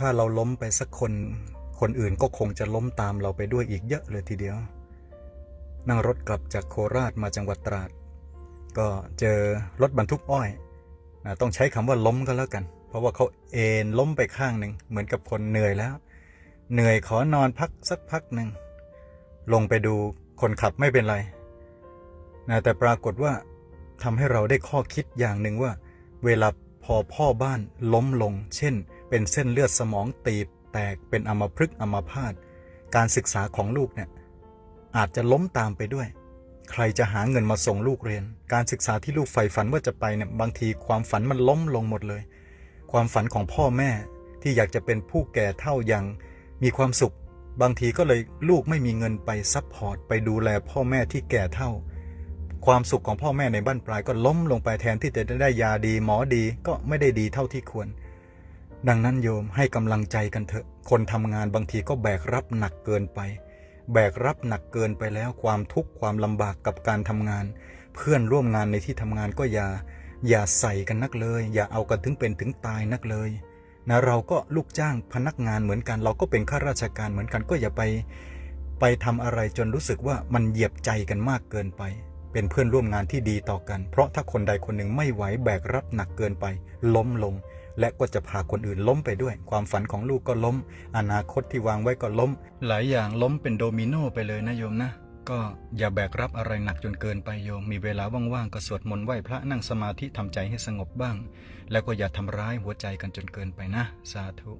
ถ้าเราล้มไปสักคน คนอื่นก็คงจะล้มตามเราไปด้วยอีกเยอะเลยทีเดียว นั่งรถกลับจากโคราชมาจังหวัดตราด ก็เจอรถบรรทุกอ้อย ต้องใช้คำว่าล้มก็แล้วกัน เพราะว่าเขาเอ็นล้มไปข้างหนึ่งเหมือนกับคนเหนื่อยแล้ว เหนื่อยขอนอนพักสักพักหนึ่ง ลงไปดูคนขับไม่เป็นไรนะแต่ปรากฏว่าทำให้เราได้ข้อคิดอย่างหนึ่งว่า เวลาพอพ่อบ้านล้มลง เช่น เป็นเส้นเลือดสมองตีบแตกเป็นอัมพฤกษ์อัมพาตการศึกษาของลูกเนี่ยอาจจะล้มตามไปด้วย ใครจะหาเงินมาส่งลูกเรียน การศึกษาที่ลูกใฝ่ฝันว่าจะไปเนี่ยบางทีความฝันมันล้มลงหมดเลย ความฝันของพ่อแม่ที่อยากจะเป็นผู้แก่เท่าอย่างมีความสุข บางทีก็เลยลูกไม่มีเงินไปซัพพอร์ตไปดูแลพ่อแม่ที่แก่เท่า ความสุขของพ่อแม่ในบ้านปลายก็ล้มลงไปแทนที่จะได้ยาดีหมอดีก็ไม่ได้ดีเท่าที่ควร ดังนั้นโยมให้กำลังใจกันเถอะ คนทำงานบางทีก็แบกรับหนักเกินไป แบกรับหนักเกินไปแล้วความทุกข์ความลำบากกับการทำงาน เพื่อนร่วมงานในที่ทำงานก็อย่า อย่าใส่กันนักเลย อย่าเอากันถึงเป็นถึงตายนักเลยนะเราก็ลูกจ้างพนักงานเหมือนกัน เราก็เป็นข้าราชการเหมือนกันก็อย่าไป ไปทำอะไรจนรู้สึกว่ามันเหยียบใจกันมากเกินไป เป็นเพื่อนร่วมงานที่ดีต่อกัน เพราะถ้าคนใดคนหนึ่งไม่ไหวแบกรับหนักเกินไป ล้มลง และก็จะพาคนอื่นล้มไปด้วย ความฝันของลูกก็ล้ม อนาคตที่วางไว้ก็ล้ม หลายอย่างล้มเป็นโดมิโนไปเลยนะโยมนะก็อย่าแบกรับอะไรหนักจนเกินไปโยม มีเวลาว่างๆก็สวดมนต์ไหว้พระนั่งสมาธิทำใจให้สงบบ้าง แล้วก็อย่าทำร้ายหัวใจกันจนเกินไปนะ สาธุ